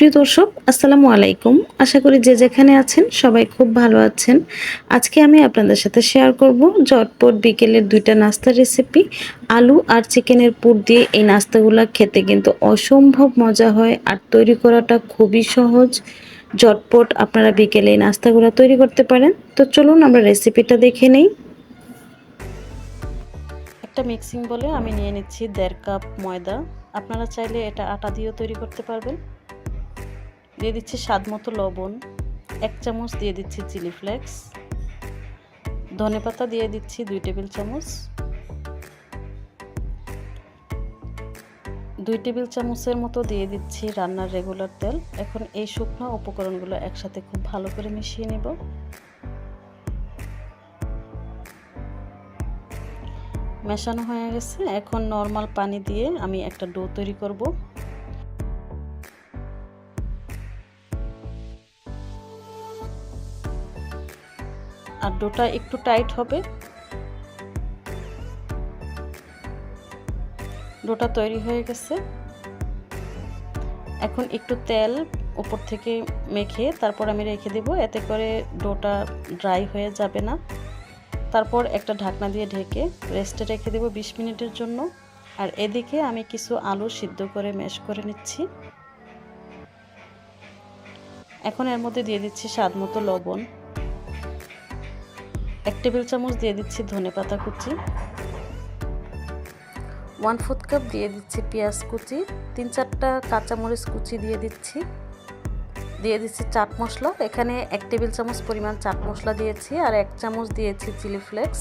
প্রিয় দর্শক, আসসালামু আলাইকুম। আশা করি যে যেখানে আছেন সবাই খুব ভালো আছেন। আজকে আমি আপনাদের সাথে শেয়ার করব ঝটপট বিকেলের দুইটা নাস্তার রেসিপি আলু আর চিকেনের পুর দিয়ে এই নাস্তাগুলো খেতে কিন্তু অসম্ভব মজা হয় আর তৈরি করাটা খুবই সহজ। ঝটপট আপনারা বিকেলে এই নাস্তাগুলো তৈরি করতে পারেন। তো চলুন আমরা রেসিপিটা দেখে নেই। একটা মিক্সিং বলে আমি নিয়ে নিচ্ছি দেড় কাপ ময়দা। আপনারা চাইলে এটা আটা দিয়েও তৈরি করতে পারবেন। দিয়ে দিচ্ছি স্বাদ মতো লবণ, এক চামচ দিয়ে দিচ্ছি চিলি ফ্লেক্স, ধনে পাতা দিয়ে দিচ্ছি দুই টেবিল চামচ, দুই টেবিল চামচের মতো দিয়ে দিচ্ছি রান্নার রেগুলার তেল। এখন এই শুকনো উপকরণগুলো একসাথে খুব ভালো করে মিশিয়ে নেব। মেশানো হয়ে গেছে। এখন নর্মাল পানি দিয়ে আমি একটা ডো তৈরি করব। আর ডোটা একটু টাইট হবে। ডোটা তৈরি হয়ে গেছে। এখন একটু তেল উপর থেকে মেখে তারপর আমি রেখে দেব, এতে করে ডোটা ড্রাই হয়ে যাবে না। তারপর একটা ঢাকনা দিয়ে ঢেকে রেস্টে রেখে দেব বিশ মিনিটের জন্য। আর এদিকে আমি কিছু আলু সিদ্ধ করে ম্যাশ করে নিচ্ছি। এখন এর মধ্যে দিয়ে দিচ্ছি স্বাদ মতো লবণ। এক টেবিল চামচ দিয়ে দিচ্ছি ধনে পাতা কুচি। ওয়ান ফোর্থ কাপ দিয়ে দিচ্ছি পেঁয়াজ কুচি। তিন চারটা কাঁচামরিচ কুচি দিয়ে দিচ্ছি। দিয়ে দিচ্ছি চাট মশলা। এখানে এক টেবিল চামচ পরিমাণ চাট মশলা দিয়েছি আর এক চামচ দিয়েছি চিলি ফ্লেক্স।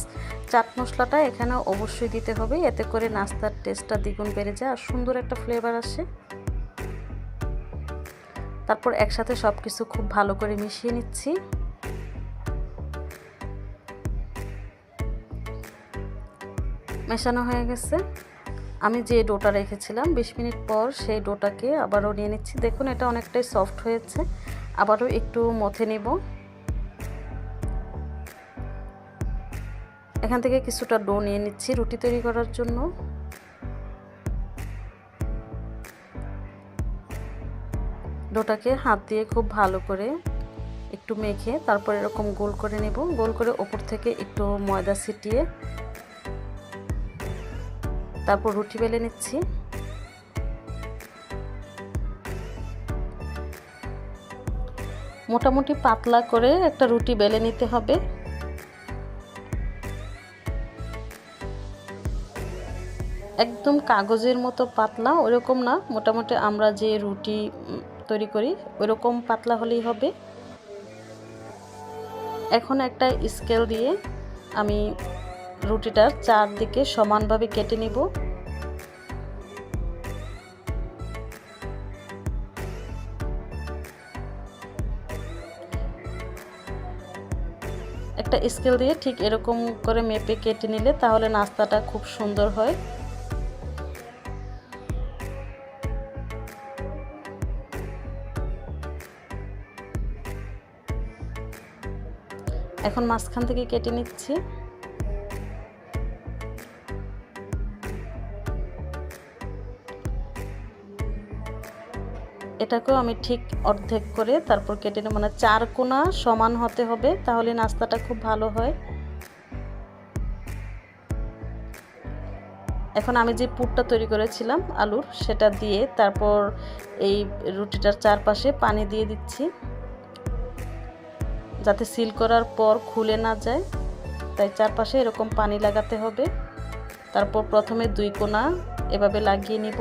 চাট মশলাটা এখানে অবশ্যই দিতে হবে। এতে করে নাস্তার টেস্টটা দ্বিগুণ বেড়ে যায় আর সুন্দর একটা ফ্লেভার আসে। তারপর একসাথে সব কিছু খুব ভালো করে মিশিয়ে নিচ্ছি। মেশানো হয়ে গেছে। আমি যে ডোটা রেখেছিলাম, বিশ মিনিট পর সেই ডোটাকে আবারও নিয়ে নিচ্ছি। দেখুন, এটা অনেকটাই সফট হয়েছে। আবারও একটু মথে নেব। এখান থেকে কিছুটা ডো নিয়ে নিচ্ছি রুটি তৈরি করার জন্য। ডোটাকে হাত দিয়ে খুব ভালো করে একটু মেখে তারপর এরকম গোল করে নেব। গোল করে ওপর থেকে একটু ময়দা ছিটিয়ে তারপর রুটি বেলে নিচ্ছি। মোটামুটি পাতলা করে একটা রুটি বেলে নিতে হবে। একদম কাগজের মতো পাতলা, ওরকম না। মোটামুটি আমরা যে রুটি তৈরি করি, ওরকম পাতলা হলেই হবে। এখন একটা স্কেল দিয়ে আমি রুটিটার চারদিকে সমানভাবে কেটে নিব। একটা স্কেল দিয়ে ঠিক এরকম করে মেপে কেটে নিলে তাহলে নাস্তাটা খুব সুন্দর হয়। এখন মাঝখান থেকে কেটে নিচ্ছি। এটাকেও আমি ঠিক অর্ধেক করে তারপর কেটে নেব। মানে চার কোনা সমান হতে হবে, তাহলে নাস্তাটা খুব ভালো হয়। এখন আমি যে পুরটা তৈরি করেছিলাম, আলুর, সেটা দিয়ে তারপর এই রুটিটার চারপাশে পানি দিয়ে দিচ্ছি। যাতে সিল করার পর খুলে না যায়, তাই চারপাশে এরকম পানি লাগাতে হবে। তারপর প্রথমে দুই কোনা এভাবে লাগিয়ে নিব।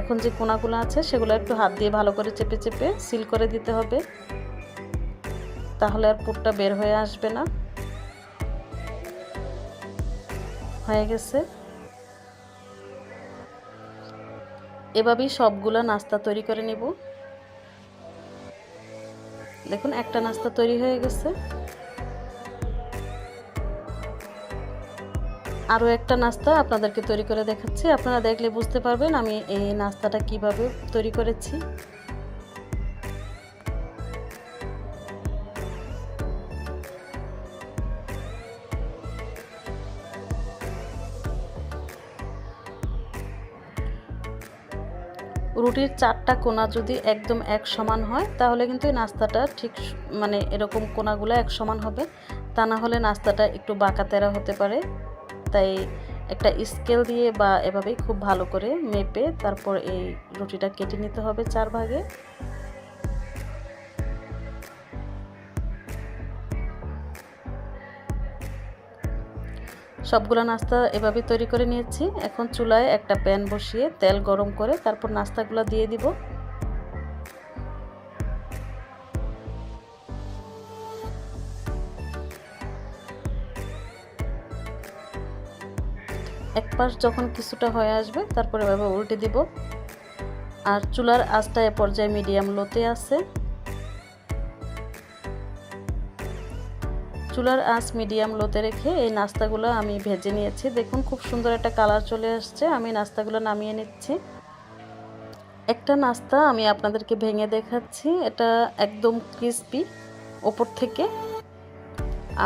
এখন যে কোনাগুলো আছে, সেগুলো একটু হাত দিয়ে ভালো করে চেপে চেপে সিল করে দিতে হবে। তাহলে আর পুরটা বের হয়ে আসবে না। হয়ে গেছে। এভাবেই সবগুলো নাস্তা তৈরি করে নেব। দেখুন, একটা নাস্তা তৈরি হয়ে গেছে। আরও একটা নাস্তা আপনাদেরকে তৈরি করে দেখাচ্ছি। আপনারা দেখলে বুঝতে পারবেন আমি এই নাস্তাটা কীভাবে তৈরি করেছি। রুটির চারটা কোনা যদি একদম এক সমান হয়, তাহলে কিন্তু এই নাস্তাটা ঠিক মানে এরকম কোনাগুলো এক সমান হবে। তা না হলে নাস্তাটা একটু বাঁকা তেরা হতে পারে। তাই একটা স্কেল দিয়ে বা এভাবেই খুব ভালো করে মেপে তারপর এই রুটিটা কেটে নিতে হবে চার ভাগে। সবগুলো নাস্তা এভাবে তৈরি করে নিয়েছি। এখন চুলায় একটা প্যান বসিয়ে তেল গরম করে তারপর নাস্তাগুলো দিয়ে দিব। এক পাশ যখন কিছুটা হয়ে আসবে, তারপরে এভাবে উল্টে দিব। আর চুলার আঁচটা এ পর্যায়ে মিডিয়াম লোতে আছে। চুলার আঁচ মিডিয়াম লোতে রেখে এই নাস্তাগুলো আমি ভেজে নিয়েছি। দেখুন, খুব সুন্দর একটা কালার চলে আসছে। আমি নাস্তাগুলো নামিয়ে নিচ্ছি। একটা নাস্তা আমি আপনাদেরকে ভেঙে দেখাচ্ছি। এটা একদম ক্রিস্পি, ওপর থেকে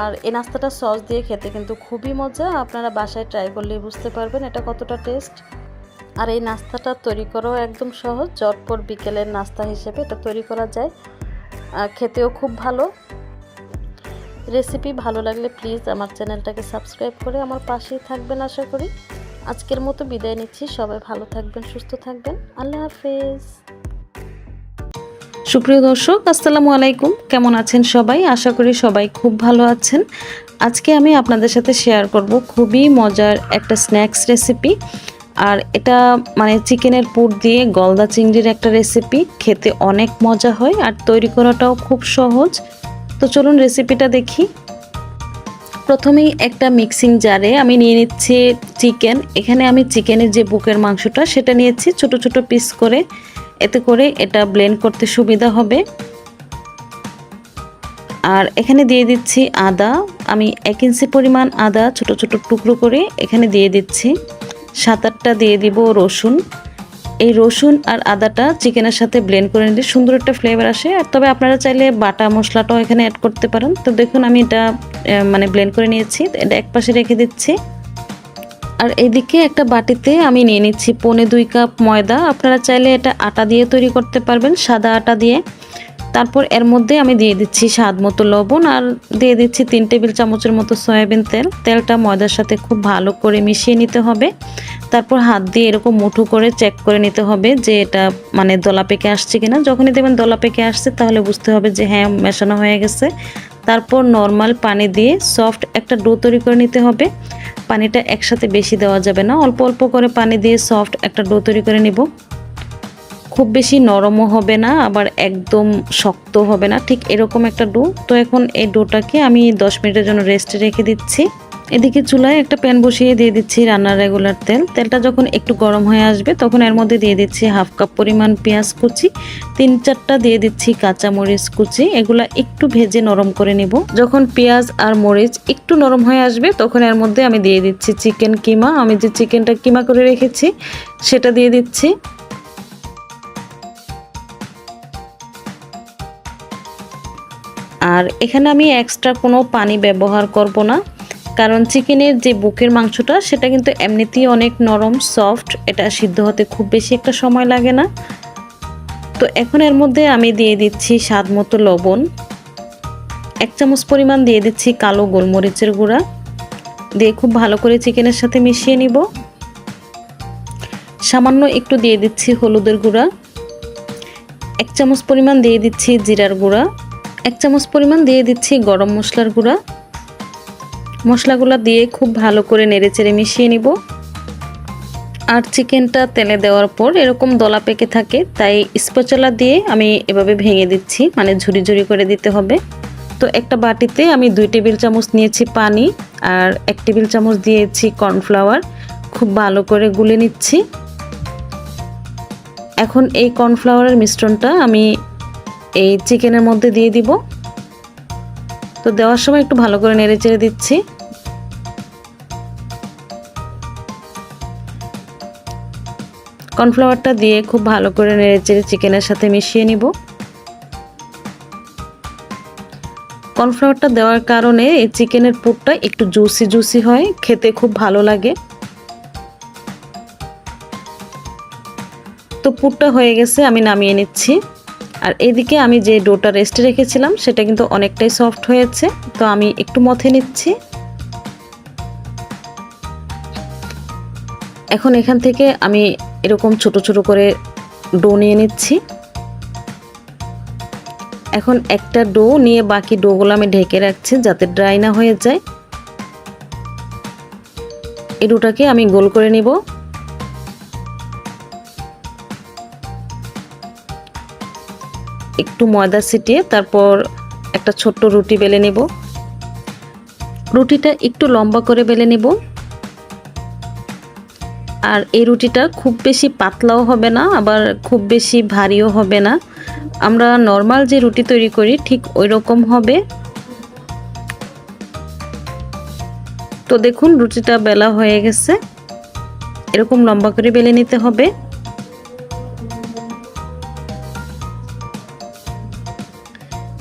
আর এই নাস্তাটা সস দিয়ে খেতে কিন্তু খুবই মজা। আপনারা বাসায় ট্রাই করলেই বুঝতে পারবেন এটা কতটা টেস্ট আর এই নাস্তাটা তৈরি করাও একদম সহজ জটপট বিকেলের নাস্তা হিসেবে এটা তৈরি করা যায়। খেতেও খুব ভালো। রেসিপি ভালো লাগলে প্লিজ আমার চ্যানেলটাকে সাবস্ক্রাইব করে আমার পাশেই থাকবেন আশা করি। আজকের মতো বিদায় নিচ্ছি, সবাই ভালো থাকবেন, সুস্থ থাকবেন। আল্লাহ হাফেজ। সুপ্রিয় দর্শক, আসসালামু আলাইকুম। কেমন আছেন সবাই? আশা করি সবাই খুব ভালো আছেন। আজকে আমি আপনাদের সাথে শেয়ার করব খুবই মজার একটা স্ন্যাক্স রেসিপি আর এটা মানে চিকেনের পুর দিয়ে গলদা চিংড়ির একটা রেসিপি খেতে অনেক মজা হয় আর তৈরি করাটাও খুব সহজ। তো চলুন রেসিপিটা দেখি। প্রথমেই একটা মিক্সিং জারে আমি নিয়ে নিচ্ছি চিকেন এখানে আমি চিকেনের যে বুকের মাংসটা, সেটা নিয়েছি ছোট ছোট পিস করে। এতে করে এটা ব্লেন্ড করতে সুবিধা হবে। আর এখানে দিয়ে দিচ্ছি আদা। আমি এক ইঞ্চি পরিমাণ আদা ছোট ছোট টুকরো করে এখানে দিয়ে দিচ্ছি। সাত আটটা দিয়ে দিব রসুন। এই রসুন আর আদাটা চিকেনের সাথে ব্লেন্ড করে নিলে সুন্দর একটা ফ্লেভার আসে। আর তবে আপনারা চাইলে বাটা মশলাটাও এখানে অ্যাড করতে পারেন। তো দেখুন আমি এটা মানে ব্লেন্ড করে নিয়েছি। এটা এক পাশে রেখে দিচ্ছি। আর এদিকে একটা বাটিতে আমি নিয়ে নিচ্ছি পনে দুই কাপ ময়দা। আপনারা চাইলে এটা আটা দিয়ে তৈরি করতে পারবেন, সাদা আটা দিয়ে। তারপর এর মধ্যে আমি দিয়ে দিচ্ছি স্বাদ মতো লবণ আর দিয়ে দিচ্ছি তিন টেবিল চামচের মতো সয়াবিন তেল। তেলটা ময়দার সাথে খুব ভালো করে মিশিয়ে নিতে হবে। তারপর হাত দিয়ে এরকম মুঠো করে চেক করে নিতে হবে যে এটা মানে দলা পেকে আসছে কিনা। যখনই দেখবেন দলা পেকে আসছে তাহলে বুঝতে হবে যে হ্যাঁ মেশানো হয়ে গেছে। তারপর নর্মাল পানি দিয়ে সফট একটা ডো তৈরি করে নিতে হবে। পানিটা একসাথে বেশি দেওয়া যাবে না। অল্প অল্প করে পানি দিয়ে সফট একটা ডো তৈরি করে নেব। খুব বেশি নরমও হবে না, আবার একদম শক্ত হবে না। ঠিক এরকম একটা ডো তো এখন এই ডোটাকে আমি দশ মিনিটের জন্য রেস্টে রেখে দিচ্ছি। এদিকে চুলায় একটা প্যান বসিয়ে দিয়ে দিচ্ছি রান্নার রেগুলার তেল। তেলটা যখন একটু গরম হয়ে আসবে, তখন এর মধ্যে দিয়ে দিচ্ছি হাফ কাপ পরিমাণ পেঁয়াজ কুচি, তিন চারটা দিয়ে দিচ্ছি কাঁচা মরিচ কুচি, এগুলা একটু ভেজে নরম করে নিব। যখন পেঁয়াজ আর মরিচ একটু নরম হয়ে আসবে, তখন এর মধ্যে আমি দিয়ে দিচ্ছি চিকেন কিমা। আমি যে চিকেনটা কিমা করে রেখেছি, সেটা দিয়ে দিচ্ছি। আর এখানে আমি এক্সট্রা কোনো পানি ব্যবহার করব না। কারণ চিকেনের যে বুকের মাংসটা, সেটা কিন্তু এমনিতেই অনেক নরম সফট এটা সিদ্ধ হতে খুব বেশি একটা সময় লাগে না। তো এখন এর মধ্যে আমি দিয়ে দিচ্ছি স্বাদ মতো লবণ। এক চামচ পরিমাণ দিয়ে দিচ্ছি কালো গোলমরিচের গুঁড়া। দিয়ে খুব ভালো করে চিকেনের সাথে মিশিয়ে নিব। সামান্য একটু দিয়ে দিচ্ছি হলুদের গুঁড়া। এক চামচ পরিমাণ দিয়ে দিচ্ছি জিরার গুঁড়া। এক চামচ পরিমাণ দিয়ে দিচ্ছি গরম মশলার গুঁড়া। মশলাগুলো দিয়ে খুব ভালো করে নেড়েচেড়ে মিশিয়ে নিব। আর চিকেনটা তেলে দেওয়ার পর এরকম দলা পেকে থাকে, তাই স্পচলা দিয়ে আমি এভাবে ভেঙে দিচ্ছি মানে ঝুড়ি ঝুরি করে দিতে হবে। তো একটা বাটিতে আমি দুই টেবিল চামচ নিয়েছি পানি আর এক টেবিল চামচ দিয়েছি কর্নফ্লাওয়ার। খুব ভালো করে গুলে নিচ্ছি। এখন এই কর্নফ্লাওয়ারের মিশ্রণটা আমি এই চিকেনের মধ্যে দিয়ে দিব। তো দেওয়ার সময় একটু ভালো করে নেড়ে চেড়ে দিচ্ছি। কর্নফ্লাওয়ারটা দিয়ে খুব ভালো করে নেড়ে চেড়ে চিকেনের সাথে মিশিয়ে নিব। কর্নফ্লাওয়ারটা দেওয়ার কারণে এই চিকেনের পুরটা একটু জুসি জুসি হয়, খেতে খুব ভালো লাগে। তো পুরটা হয়ে গেছে, আমি নামিয়ে নিচ্ছি। আর এদিকে আমি যে ডোটা রেস্টে রেখেছিলাম, সেটা কিন্তু অনেকটাই সফট হয়েছে। তো আমি একটু মথে নিচ্ছি। এখন এখান থেকে আমি এরকম ছোট ছোট করে ডো নিয়ে নিচ্ছি। এখন একটা ডো নিয়ে বাকি ডোগুলো আমি ঢেকে রাখছি যাতে ড্রাই না হয়ে যায়। এই ডোটাকে আমি গোল করে নিব। একটু ময়দা ছিটিয়ে তারপর একটা ছোট্ট রুটি বেলে নেব। রুটিটা একটু লম্বা করে বেলে নেব। আর এই রুটিটা খুব বেশি পাতলাও হবে না, আবার খুব বেশি ভারীও হবে না। আমরা নর্মাল যে রুটি তৈরি করি ঠিক ওই রকম হবে। তো দেখুন রুটিটা বেলা হয়ে গেছে। এরকম লম্বা করে বেলে নিতে হবে।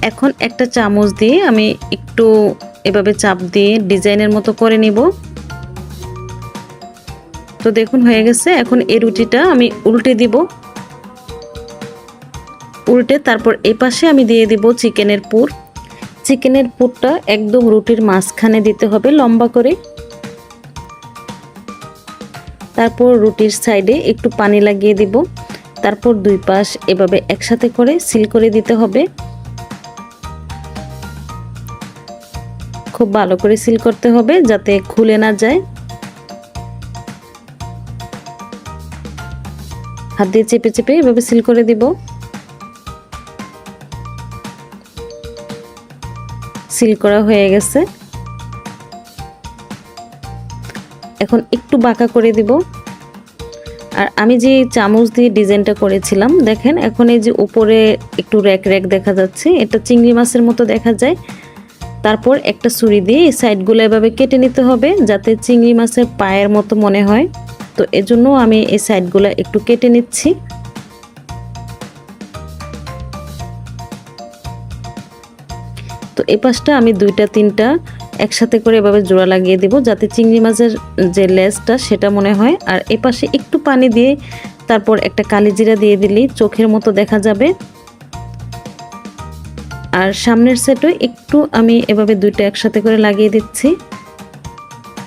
এখন একটা চামচ দিয়ে আমি একটু এভাবে চাপ দিয়ে ডিজাইনের মতো করে নিব। তো দেখুন, হয়ে গেছে। এখন এই রুটিটা আমি উল্টে দিব। উল্টে তারপর এই পাশে আমি দিয়ে দিব চিকেনের পুর। চিকেনের পুরটা একদম রুটির মাঝখানে দিতে হবে লম্বা করে। তারপর রুটির সাইডে একটু পানি লাগিয়ে দিব। তারপর দুই পাশ এভাবে একসাথে করে সিল করে দিতে হবে। খুব ভালো করে সিল করতে হবে যাতে খুলে না যায়। হাত দিয়ে চেপে চেপে এভাবে সিল করে দিব। সিল করা হয়ে গেছে। এখন একটু বাঁকা করে দিব। আর আমি যে চামচ দিয়ে ডিজাইনটা করেছিলাম, দেখেন এখন এই যে উপরে একটু র্যাক র্যাক দেখা যাচ্ছে, এটা চিংড়ি মাছের মতো দেখা যায়। তারপর একটা ছুরি দিয়ে এই সাইডগুলো এভাবে কেটে নিতে হবে যাতে চিংড়ি মাছের পায়ের মতো মনে হয়। তো এজন্য আমি এই সাইডগুলো একটু কেটে নিচ্ছি। তো এই পাশটা আমি দুইটা, তিনটা একসাথে করে এভাবে জোড়া লাগিয়ে দেব যাতে চিংড়ি মাছের যে লেজটা সেটা মনে হয়। আর এ পাশে একটু পানি দিয়ে তারপর একটা কালি জিরা দিয়ে দিলেই চোখের মতো দেখা যাবে। আর সামনের সেটও একটু আমি এভাবে দুইটা একসাথে করে লাগিয়ে দিচ্ছি।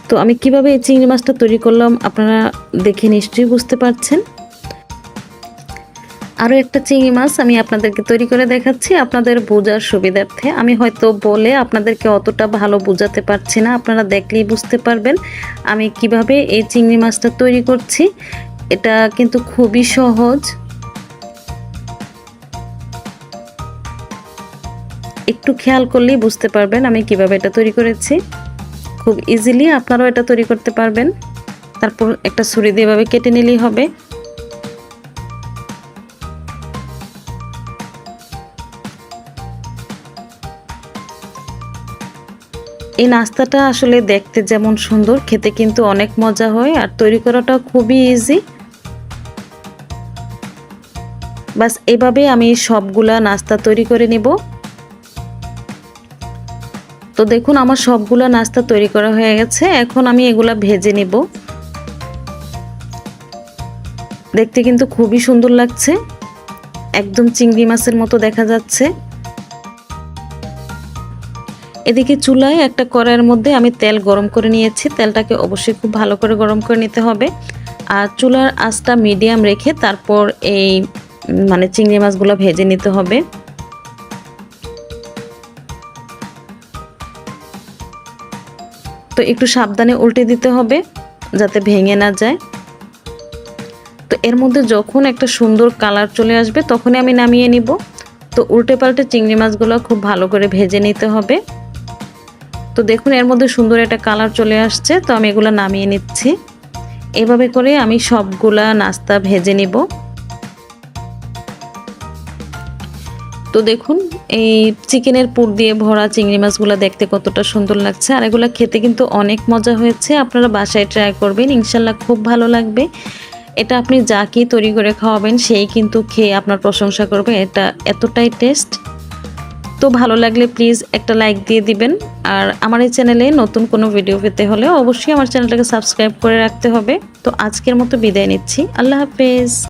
তো আমি কীভাবে এই চিংড়ি মাছটা তৈরি করলাম আপনারা দেখে নিশ্চয়ই বুঝতে পারছেন। আরও একটা চিংড়ি মাছ আমি আপনাদেরকে তৈরি করে দেখাচ্ছি, আপনাদের বোঝার সুবিধার্থে। আমি হয়তো বলে আপনাদেরকে অতটা ভালো বোঝাতে পারছি না, আপনারা দেখলেই বুঝতে পারবেন আমি কীভাবে এই চিংড়ি মাছটা তৈরি করছি। এটা কিন্তু খুবই সহজ। একটু খেয়াল করলেই বুঝতে পারবেন আমি কীভাবে এটা তৈরি করেছি। খুব ইজিলি আপনারাও এটা তৈরি করতে পারবেন। তারপর একটা ছুরি দিয়ে এভাবে কেটে নিলেই হবে। এই নাস্তাটা আসলে দেখতে যেমন সুন্দর, খেতে কিন্তু অনেক মজা হয় আর তৈরি করাটা খুবই ইজি বাস এভাবে আমি সবগুলা নাস্তা তৈরি করে নিব। তো দেখুন, আমার সবগুলো নাস্তা তৈরি করা হয়ে গেছে। এখন আমি এগুলা ভেজে নিব। দেখতে কিন্তু খুবই সুন্দর লাগছে। একদম চিংড়ি মাছের মতো দেখা যাচ্ছে। এদিকে চুলায় একটা কড়াইয়ের মধ্যে আমি তেল গরম করে নিয়েছি। তেলটাকে অবশ্যই খুব ভালো করে গরম করে নিতে হবে। আর চুলার আঁচটা মিডিয়াম রেখে তারপর এই মানে চিংড়ি মাছগুলো ভেজে নিতে হবে। তো একটু সাবধানে উল্টে দিতে হবে যাতে ভেঙে না যায়। তো এর মধ্যে যখন একটা সুন্দর কালার চলে আসবে তখনই আমি নামিয়ে নিব। তো উল্টে পাল্টে চিংড়ি মাছগুলো খুব ভালো করে ভেজে নিতে হবে। তো দেখুন এর মধ্যে সুন্দর একটা কালার চলে আসছে, তো আমি এগুলো নামিয়ে নিচ্ছি। এভাবে করে আমি সবগুলা নাস্তা ভেজে নিব। তো দেখুন, এই চিকেনের পুর দিয়ে ভরা চিংড়ি মাছগুলো দেখতে কতটা সুন্দর লাগছে। আর এগুলো খেতে কিন্তু অনেক মজা হয়েছে। আপনারা বাসায় ট্রাই করবেন, ইনশাল্লাহ খুব ভালো লাগবে। এটা আপনি যাকে তৈরি করে খাওয়াবেন, সেই কিন্তু খেয়ে আপনার প্রশংসা করবে। এটা এতটাই টেস্ট তো ভালো লাগলে প্লিজ একটা লাইক দিয়ে দিবেন। আর আমার এই চ্যানেলে নতুন কোনো ভিডিও পেতে হলে অবশ্যই আমার চ্যানেলটাকে সাবস্ক্রাইব করে রাখতে হবে। তো আজকের মতো বিদায় নিচ্ছি। আল্লাহ হাফেজ।